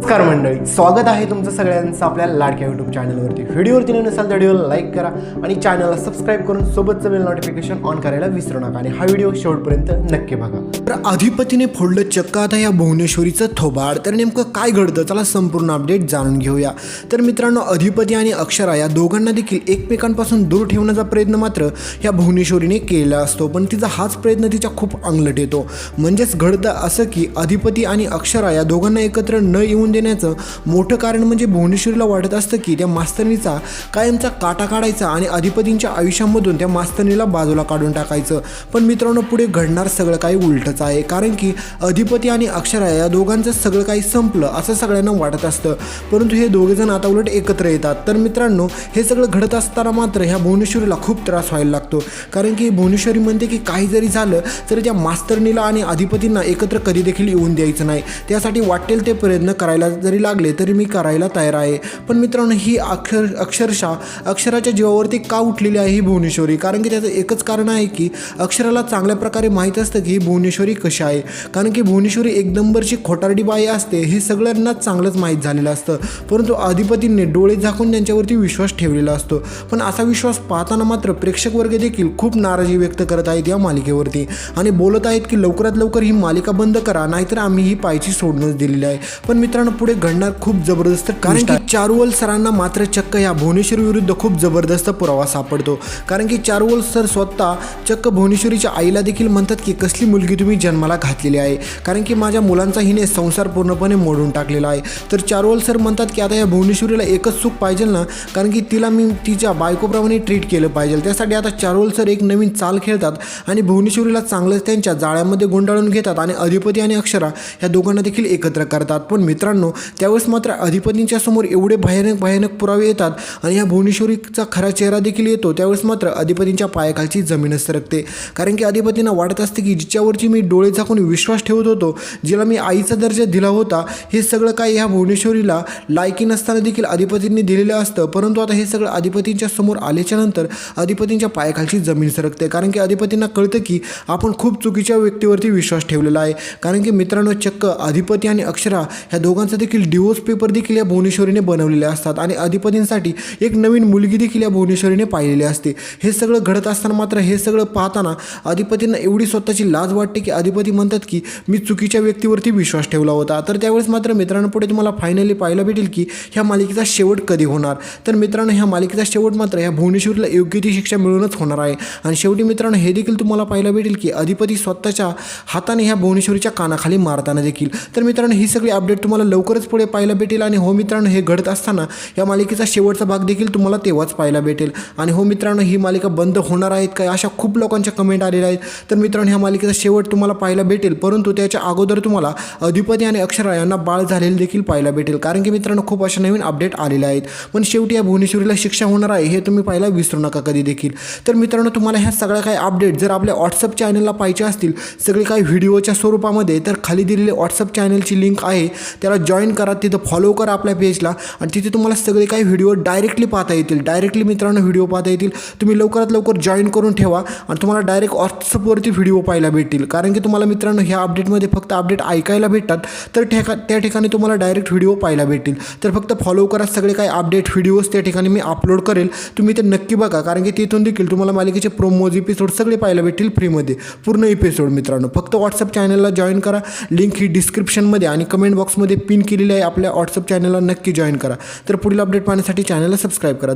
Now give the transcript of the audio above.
नमस्कार मंडळी स्वागत आहे तुमचं सगळ्यांचं आपल्या लाडक्या यूट्यूब चॅनलवरती व्हिडिओवरती नसाल तर व्हिडिओला लाईक करा आणि चॅनलला सबस्क्राईब करून सोबतचं बेल नोटिफिकेशन ऑन करायला विसरू नका आणि हा व्हिडिओ शेवटपर्यंत नक्की बघा. तर अधिपतीने फोडलं चक्क आता या भुवनेश्वरीचं थोबाड. तर नेमकं काय घडतं? चला संपूर्ण अपडेट जाणून घेऊया. तर मित्रांनो अधिपती आणि अक्षरा या दोघांना देखील एकमेकांपासून दूर ठेवण्याचा प्रयत्न मात्र या भुवनेश्वरीने केला असतो. पण तिचा हाच प्रयत्न तिच्या खूप अंगलट येतो. म्हणजेच घडतं असं की अधिपती आणि अक्षरा या दोघांना एकत्र न येऊन देण्याचं मोठं कारण म्हणजे भुवनेश्वरीला वाटत असतं की त्या मास्तरणीचा कायमचा काटा काढायचा आणि अधिपतींच्या आयुष्यामधून त्या मास्तरणीला बाजूला काढून टाकायचं. पण मित्रांनो पुढे घडणार सगळं काही उलटंच आहे. कारण की अधिपती आणि अक्षरा या दोघांचं सगळं काही संपलं असं सगळ्यांना वाटत असतं. परंतु हे दोघेजण आता उलट एकत्र येतात. तर मित्रांनो हे सगळं घडत असताना मात्र ह्या भुवनेश्वरीला खूप त्रास व्हायला लागतो. कारण की भुवनेश्वरी म्हणते की काही जरी झालं तरी त्या मास्तरणीला आणि अधिपतींना एकत्र कधी देखील येऊन द्यायचं नाही. त्यासाठी वाटेल ते प्रयत्न करायला जरी लागले तरी मी करायला तयार आहे. पण मित्रांनो ही अक्षर अक्षरशः अक्षराच्या जीवावरती का उठलेली आहे ही भुवनेश्वरी? कारण की त्याचं एकच कारण आहे की अक्षराला चांगल्या प्रकारे माहीत असतं की ही भुवनेश्वरी कशी आहे. कारण की भुवनेश्वरी एक नंबरची खोटारडी बाई असते हे सगळ्यांनाच चांगलंच माहीत झालेलं असतं. परंतु अधिपतींनी डोळे झाकून त्यांच्यावरती विश्वास ठेवलेला असतो. पण असा विश्वास पाहताना मात्र प्रेक्षक वर्ग देखील खूप नाराजी व्यक्त करत आहेत या मालिकेवरती. आणि बोलत आहेत की लवकरात लवकर ही मालिका बंद करा नाहीतर आम्ही ही पायची सोडूनच दिलेली आहे. पण मित्रांनो पुढे घडणार खूप जबरदस्त कारण की चारुवल सरांना मात्र चक्क या भुवनेश्वरी विरुद्ध खूप जबरदस्त पुरावा सापडतो. कारण की चारुवल सर स्वतः चक्क भुवनेश्वरीच्या आईला देखील म्हणतात की कसली मुलगी तुम्ही जन्माला घातलेली आहे? कारण की माझ्या मुलांचा हिने संसार पूर्णपणे मोडून टाकलेला आहे. तर चारुवल सर म्हणतात की आता या भुवनेश्वरीला एकच सुख पाहिजे ना कारण की तिला मी तिच्या बायकोप्रमाणे ट्रीट केलं पाहिजे. त्यासाठी आता चारुवल सर एक नवीन चाल खेळतात आणि भुवनेश्वरीला चांगलंच त्यांच्या जाळ्यामध्ये गुंडाळून घेतात आणि अधिपती आणि अक्षरा या दोघांना देखील एकत्र करतात. पण मित्रांनो त्यावेळेस मात्र अधिपतींच्या समोर एवढे भयानक भयानक पुरावे येतात आणि या भुवनेश्वरीचा खरा चेहरा देखील येतो त्यावेळेस मात्र अधिपतींच्या पायाखालची जमीनच सरकते. कारण की अधिपतींना वाटत असते की जिच्यावरची मी डोळे झाकून विश्वास ठेवत होतो जिला मी आईचा दर्जा दिला होता हे सगळं काय ह्या भुवनेश्वरीला लायकी नसताना देखील अधिपतींनी दिलेलं असतं. परंतु आता हे सगळं अधिपतींच्या समोर आल्याच्यानंतर अधिपतींच्या पायाखालची जमीन सरकते. कारण की अधिपतींना कळतं की आपण खूप चुकीच्या व्यक्तीवरती विश्वास ठेवलेला आहे. कारण की मित्रांनो चक्क अधिपती आणि अक्षरा ह्या दोघांचा देखील डिवोर्स पेपर देखील या भुवनेश्वरीने बनवलेले असतात आणि अधिपतींसाठी एक नवीन मुलगी देखील या भुवनेश्वरीने पाहिलेली असते. हे सगळं घडत असताना मात्र हे सगळं पाहताना अधिपतींना एवढी स्वतःची लाज वाटते की अधिपती म्हणतात की मी चुकीच्या व्यक्तीवरती विश्वास ठेवला होता. तर त्यावेळेस मात्र मित्रांनो पुढे तुम्हाला फायनली पाहायला भेटेल की ह्या मालिकेचा शेवट कधी होणार? तर मित्रांनो ह्या मालिकेचा शेवट मात्र ह्या भुवनेश्वरीला योग्य ती शिक्षा मिळूनच होणार आहे. आणि शेवटी मित्रांनो हे देखील तुम्हाला पाहायला भेटेल की अधिपती स्वतःच्या हाताने ह्या भुवनेश्वरीच्या कानाखाली मारताना देखील. तर मित्रांनो ही सगळी अपडेट तुम्हाला लवकरच पुढे पाहायला भेटेल आणि हो मित्रांनो हे घडत असताना या मालिकेचा शेवटचा भाग देखील तुम्हाला तेव्हाच पाहायला भेटेल. आणि हो मित्रांनो ही मालिका बंद होणार आहेत काय अशा खूप लोकांच्या कमेंट आलेल्या आहेत. तर मित्रांनो ह्या मालिकेचा शेवट तुम्हाला पाहायला भेटेल. परंतु त्याच्या अगोदर तुम्हाला अधिपती आणि अक्षरा यांना बाळ झालेले देखील पाहायला भेटेल. कारण की मित्रांनो खूप अशा नवीन अपडेट आलेल्या आहेत. पण शेवटी या भुवनेश्वरीला शिक्षा होणार आहे हे तुम्ही पाहायला विसरू नका कधी देखील. तर मित्रांनो तुम्हाला ह्या सगळ्या काही अपडेट जर आपल्या व्हॉट्सअप चॅनलला पाहिजे असतील सगळे काही व्हिडिओच्या स्वरूपामध्ये तर खाली दिलेले व्हॉट्सअप चॅनलची लिंक आहे. त्याला जॉईन करा तिथं फॉलो करा आपल्या पेजला आणि तिथे तुम्हाला सगळे काही व्हिडिओ डायरेक्टली पाहता येतील. डायरेक्टली मित्रांनो व्हिडिओ पाहता येतील. तुम्ही लवकरात लवकर जॉईन करून ठेवा आणि तुम्हाला डायरेक्ट व्हॉट्सअपवरती व्हिडिओ पाहायला भेटतील. कारण की तुम्हाला मित्रांनो ह्या अपडेटमध्ये फक्त अपडेट ऐकायला भेटतात तर ठेका त्या ठिकाणी तुम्हाला डायरेक्ट व्हिडिओ पाहायला भेटतील. तर फक्त फॉलो करा सगळे काही अपडेट व्हिडिओज त्या ठिकाणी मी अपलोड करेल. तुम्ही ते नक्की बघा कारण की तिथून देखील तुम्हाला मालिकेचे प्रोमोज एपिसोड सगळे पाहायला भेटतील फ्रीमध्ये पूर्ण एपिसोड मित्रांनो. फक्त व्हॉट्सअप चॅनलला जॉईन करा. लिंक ही डिस्क्रिप्शनमध्ये आणि कमेंट बॉक्समध्ये पिन केलेली आहे आपल्या व्हॉट्सअप चॅनलला नक्की जॉईन करा. तर पुढील अपडेट पाहण्यासाठी चॅनलला सबस्क्राईब करा.